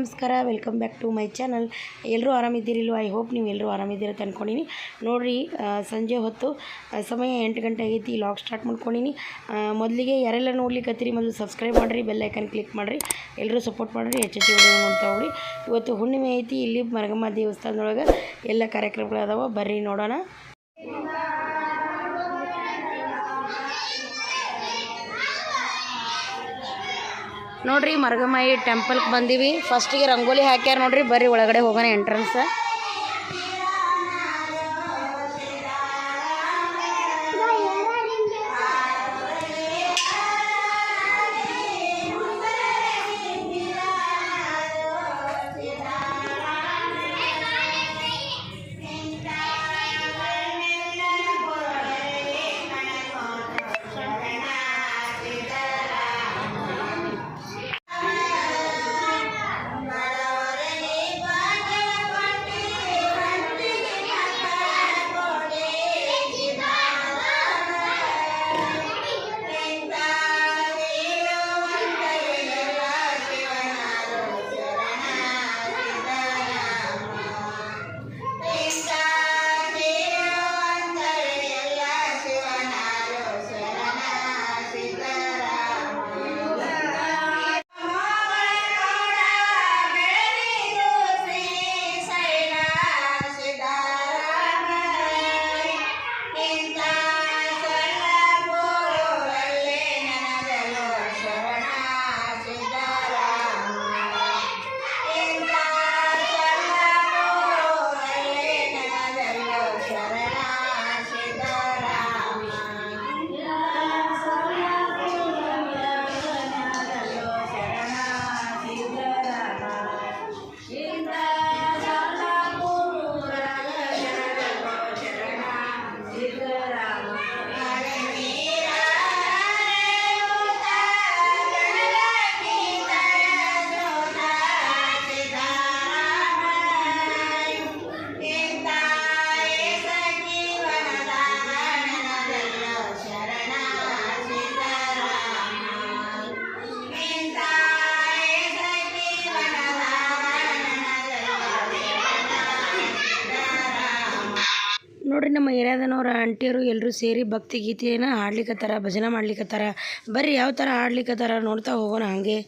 ನಮಸ್ಕಾರ welcome back to my channel ಎಲ್ಲರೂ ಆರಾಮಿದ್ದೀರಿಲ್ವ? ಐ ಹೋಪ್ ನೀವು ಎಲ್ಲರೂ ಆರಾಮಿದ್ದೀರ ಅಂದ್ಕೊಂಡಿನಿ ನೋಡಿರಿ ಸಂಜೆ ಹೊತ್ತು ಸಮಯ ಎಂಟು ಗಂಟೆ ಆಗೈತಿ ಲಾಗ್ ಸ್ಟಾರ್ಟ್ ಮಾಡ್ಕೊಂಡಿನಿ. ಮೊದಲಿಗೆ ಯಾರೆಲ್ಲ ನೋಡ್ಲಿಕ್ಕತ್ತೀರಿ ಮೊದಲು ಸಬ್ಸ್ಕ್ರೈಬ್ ಮಾಡಿರಿ ಬೆಲ್ ಐಕನ್ ಕ್ಲಿಕ್ ಮಾಡಿರಿ. ಎಲ್ಲರೂ ಸಪೋರ್ಟ್ ಮಾಡಿರಿ ಹೆಚ್ಚು ವಿಡಿಯೋ ನೋಡ್ತಾ ಹೋಗ್ರಿ. ಇವತ್ತು ಹುಣ್ಣಿಮೆ ಐತಿ, ಇಲ್ಲಿ ಮರಗಮ್ಮ ದೇವಸ್ಥಾನದೊಳಗೆ ಎಲ್ಲ ಕಾರ್ಯಕ್ರಮಗಳು ಅದಾವ. ಬರ್ರಿ ನೋಡೋಣ. ನೋಡ್ರಿ ಮರಗಮಾಯಿ ಟೆಂಪಲ್ಗೆ ಬಂದೀವಿ. ಫಸ್ಟಿಗೆ ರಂಗೋಲಿ ಹಾಕ್ಯಾರ ನೋಡ್ರಿ. ಬರ್ರಿ ಒಳಗಡೆ ಹೋಗೋಣ ಎಂಟ್ರೆನ್ಸ್ ಏರಿಯಾದನವ್ರ ಆಂಟಿಯರು ಎಲ್ಲರೂ ಸೇರಿ ಭಕ್ತಿ ಗೀತೆಯನ್ನು ಹಾಡ್ಲಿಕ್ಕತ್ತಾರ ಭಜನೆ ಮಾಡ್ಲಿಕ್ಕತ್ತಾರ ಬರ್ರಿ ಯಾವ ಥರ ಹಾಡ್ಲಿಕ್ಕತ್ತಾರ ನೋಡ್ತಾ ಹೋಗೋಣ ಹಾಗೆ.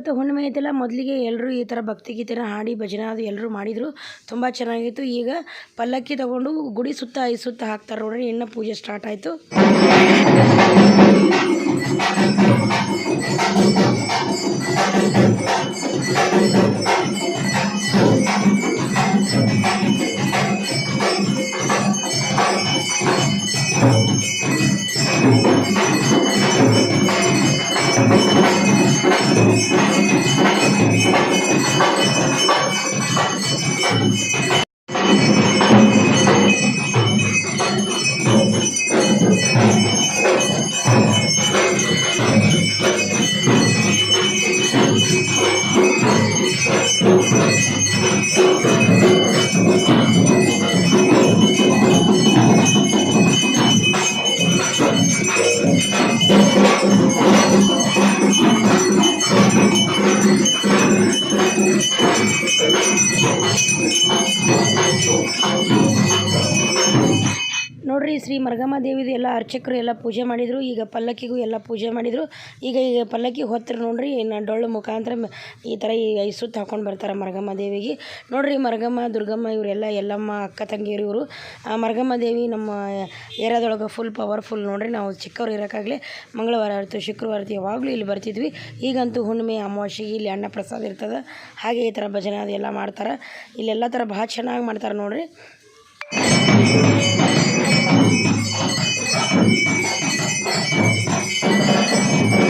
ಇವತ್ತು ಹುಣ್ಣಿಮೆ ಐತಲ್ಲ ಮೊದಲಿಗೆ ಎಲ್ಲರೂ ಈ ಥರ ಭಕ್ತಿಗೀತೆನ ಹಾಡಿ ಭಜನೆ ಅದು ಎಲ್ಲರೂ ಮಾಡಿದರು. ತುಂಬ ಚೆನ್ನಾಗಿತ್ತು. ಈಗ ಪಲ್ಲಕ್ಕಿ ತಗೊಂಡು ಗುಡಿ ಸುತ್ತ ಐ ಸುತ್ತ ಹಾಕ್ತಾರೆ ನೋಡ್ರಿ, ಇನ್ನು ಪೂಜೆ ಸ್ಟಾರ್ಟ್ ಆಯಿತು. ನೋಡ್ರಿ ಶ್ರೀ ಮರಗಮ್ಮ ದೇವಿದು ಎಲ್ಲ ಅರ್ಚಕರು ಎಲ್ಲ ಪೂಜೆ ಮಾಡಿದರು. ಈಗ ಪಲ್ಲಕ್ಕಿಗೂ ಎಲ್ಲ ಪೂಜೆ ಮಾಡಿದರು. ಈಗ ಈಗ ಪಲ್ಲಕ್ಕಿ ಹೊತ್ತರು ನೋಡ್ರಿ ನಾ ಡೊಳ್ಳು ಮುಖಾಂತರ ಈ ಥರ ಈ ಸುತ್ತ ಹಾಕೊಂಡು ಬರ್ತಾರೆ ಮರಗಮ್ಮ ದೇವಿಗೆ. ನೋಡ್ರಿ, ಮರಗಮ್ಮ, ದುರ್ಗಮ್ಮ ಇವರೆಲ್ಲ ಎಲ್ಲಮ್ಮ ಅಕ್ಕ ತಂಗಿಯರು ಇವರು. ಆ ಮರಗಮ್ಮ ದೇವಿ ನಮ್ಮ ಏರಿಯಾದೊಳಗೆ ಫುಲ್ ಪವರ್ಫುಲ್ ನೋಡ್ರಿ. ನಾವು ಚಿಕ್ಕವ್ರು ಇರೋಕ್ಕಾಗಲೇ ಮಂಗಳವಾರ ಆಯಿತು ಶುಕ್ರವಾರ ಯಾವಾಗಲೂ ಇಲ್ಲಿ ಬರ್ತಿದ್ವಿ. ಈಗಂತೂ ಹುಣ್ಣಿಮೆ ಅಮಾವಾಸ್ಯೆಗೆ ಇಲ್ಲಿ ಅನ್ನ ಪ್ರಸಾದ ಇರ್ತದೆ. ಹಾಗೆ ಈ ಥರ ಭಜನೆ ಅದೆಲ್ಲ ಮಾಡ್ತಾರೆ. ಇಲ್ಲೆಲ್ಲ ಥರ ಭಾಳ ಚೆನ್ನಾಗಿ ಮಾಡ್ತಾರೆ ನೋಡ್ರಿ. Thank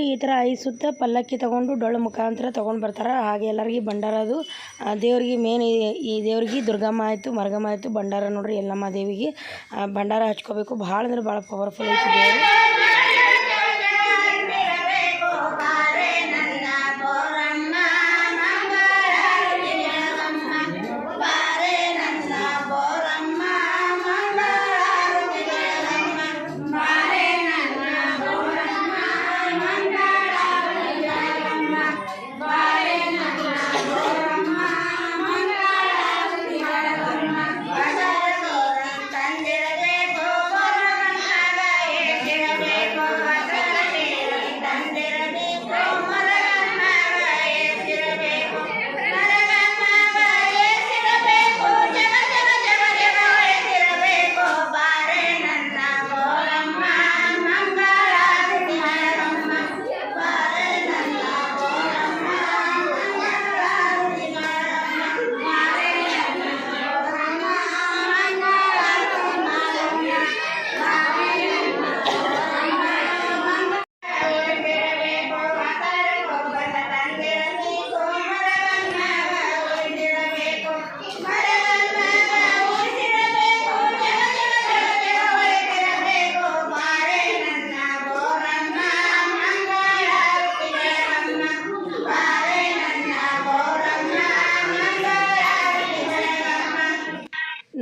ನೋಡ್ರಿ ಈ ಥರ ಐ ಸುತ್ತ ಪಲ್ಲಕ್ಕಿ ತೊಗೊಂಡು ಡೊಳ್ಳು ಮುಖಾಂತರ ತೊಗೊಂಡು ಬರ್ತಾರೆ. ಹಾಗೆ ಎಲ್ಲರಿಗೆ ಭಂಡಾರ ಅದು. ಆ, ದೇವ್ರಿಗೆ ಮೇನ್ ಈ ದೇವ್ರಿಗೆ ದುರ್ಗಮ್ಮ ಆಯಿತು ಮರಗಮ್ಮ ಆಯಿತು ಭಂಡಾರ ನೋಡ್ರಿ ಎಲ್ಲಮ್ಮ ದೇವಿಗೆ. ಭಂಡಾರ ಹಚ್ಕೋಬೇಕು. ಭಾಳ ಅಂದ್ರೆ ಭಾಳ ಪವರ್ಫುಲ್ ಐತಿ ದೇವರು.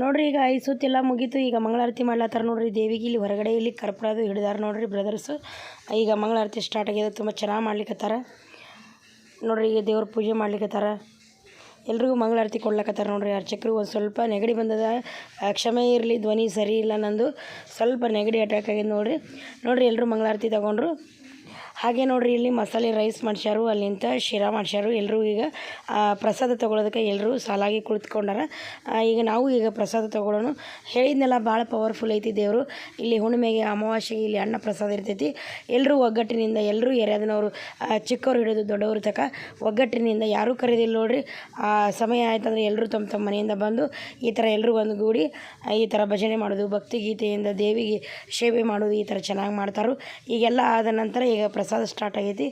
ನೋಡ್ರಿ ಈಗ ಐದು ಸುತ್ತೆಲ್ಲ ಮುಗೀತು. ಈಗ ಮಂಗಳಾರತಿ ಮಾಡ್ಲತ್ತಾರ ನೋಡ್ರಿ. ದೇವಿಗೆ ಇಲ್ಲಿ ಹೊರಗಡೆ ಇಲ್ಲಿ ಕರ್ಪೂರದು ಹಿಡಿದಾರ ನೋಡ್ರಿ ಬ್ರದರ್ಸು ಈಗ ಮಂಗಳಾರತಿ ಸ್ಟಾರ್ಟ್ ಆಗಿದೆ ತುಂಬ ಚೆನ್ನಾಗಿ ಮಾಡ್ಲಿಕ್ಕತ್ತಾರ ನೋಡ್ರಿ ಈಗ ದೇವ್ರ ಪೂಜೆ ಮಾಡ್ಲಿಕ್ಕತ್ತಾರ ಎಲ್ರಿಗೂ ಮಂಗಳಾರತಿ ಕೊಡ್ಲಕತ್ತಾರ ನೋಡ್ರಿ. ಅರ್ಚಕರು ಒಂದು ಸ್ವಲ್ಪ ನೆಗಡಿ ಬಂದದ. ಕ್ಷಮೆ ಇರಲಿ, ಧ್ವನಿ ಸರಿ ಇಲ್ಲ ನಂದು. ಸ್ವಲ್ಪ ನೆಗಡಿ ಅಟ್ಯಾಕ್ ಆಗಿದೆ ನೋಡ್ರಿ. ನೋಡ್ರಿ ಎಲ್ಲರೂ ಮಂಗಳಾರತಿ ತಗೊಂಡ್ರು. ಹಾಗೆ ನೋಡ್ರಿ, ಇಲ್ಲಿ ಮಸಾಲೆ ರೈಸ್ ಮಾಡ್ಸ್ಯಾರು ಅಲ್ಲಿಂದ ಶಿರಾ ಮಾಡ್ಸ್ಯಾರು. ಎಲ್ಲರೂ ಈಗ ಪ್ರಸಾದ ತೊಗೊಳೋದಕ್ಕೆ ಎಲ್ಲರೂ ಸಾಲಾಗಿ ಕುಳಿತುಕೊಂಡಾರ. ಈಗ ನಾವು ಈಗ ಪ್ರಸಾದ ತೊಗೊಳ್ಳೋಣ ಹೇಳಿದ್ನೆಲ್ಲ ಭಾಳ ಪವರ್ಫುಲ್ ಐತಿ ದೇವರು. ಇಲ್ಲಿ ಹುಣ್ಣಿಮೆಗೆ ಅಮಾವಾಸ್ಯೆಗೆ ಇಲ್ಲಿ ಅನ್ನ ಪ್ರಸಾದ ಇರ್ತೈತಿ. ಎಲ್ಲರೂ ಒಗ್ಗಟ್ಟಿನಿಂದ ಎಲ್ಲರೂ ಎರೆದನವರು ಚಿಕ್ಕವ್ರು ಹಿಡಿದು ದೊಡ್ಡವರು ತಕ ಒಗ್ಗಟ್ಟಿನಿಂದ ಯಾರೂ ಕರೆದಿಲ್ಲ ನೋಡ್ರಿ. ಆ, ಸಮಯ ಆಯ್ತಂದ್ರೆ ಎಲ್ಲರೂ ತಮ್ಮ ತಮ್ಮ ಮನೆಯಿಂದ ಬಂದು ಈ ಥರ ಎಲ್ಲರೂ ಒಂದುಗೂಡಿ ಈ ಥರ ಭಜನೆ ಮಾಡೋದು ಭಕ್ತಿಗೀತೆಯಿಂದ ದೇವಿಗೆ ಸೇವೆ ಮಾಡೋದು ಈ ಥರ ಚೆನ್ನಾಗಿ ಮಾಡ್ತಾರೋ. ಈಗೆಲ್ಲ ಆದ ನಂತರ ಈಗ ಪ್ರಸಾದ ಸ್ಟಾರ್ಟ್ ಆಗೈತಿ.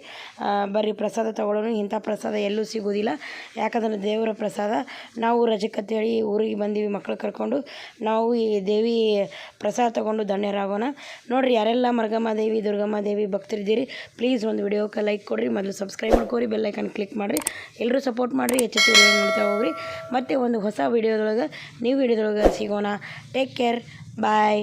ಬರೀ ಪ್ರಸಾದ ತಗೊಳ್ಳೋಣ. ಇಂಥ ಪ್ರಸಾದ ಎಲ್ಲೂ ಸಿಗೋದಿಲ್ಲ. ಯಾಕಂದ್ರೆ ದೇವರ ಪ್ರಸಾದ ನಾವು ರಜಕ್ಕಂತೇಳಿ ಊರಿಗೆ ಬಂದೀವಿ ಮಕ್ಕಳು ಕರ್ಕೊಂಡು. ನಾವು ಈ ದೇವಿ ಪ್ರಸಾದ ತೊಗೊಂಡು ಧನ್ಯರಾಗೋಣ. ನೋಡಿರಿ, ಯಾರೆಲ್ಲ ಮರಗಮ್ಮ ದೇವಿ, ದುರ್ಗಮ್ಮ ದೇವಿ ಭಕ್ತರಿದ್ದೀರಿ ಪ್ಲೀಸ್ ಒಂದು ವಿಡಿಯೋಕ್ಕೆ ಲೈಕ್ ಕೊಡಿರಿ, ಮೊದಲು ಸಬ್ಸ್ಕ್ರೈಬ್ ಮಾಡ್ಕೊರಿ ಬೆಲ್ಲೈಕನ್ ಕ್ಲಿಕ್ ಮಾಡಿರಿ. ಎಲ್ಲರೂ ಸಪೋರ್ಟ್ ಮಾಡಿರಿ ಹೆಚ್ಚೆಚ್ಚು ವಿಡಿಯೋ ನೋಡ್ತಾ ಹೋಗ್ರಿ. ಮತ್ತು ಒಂದು ಹೊಸ ವಿಡಿಯೋದೊಳಗೆ ನೀವು ವಿಡಿಯೋದೊಳಗೆ ಸಿಗೋಣ. Take care bye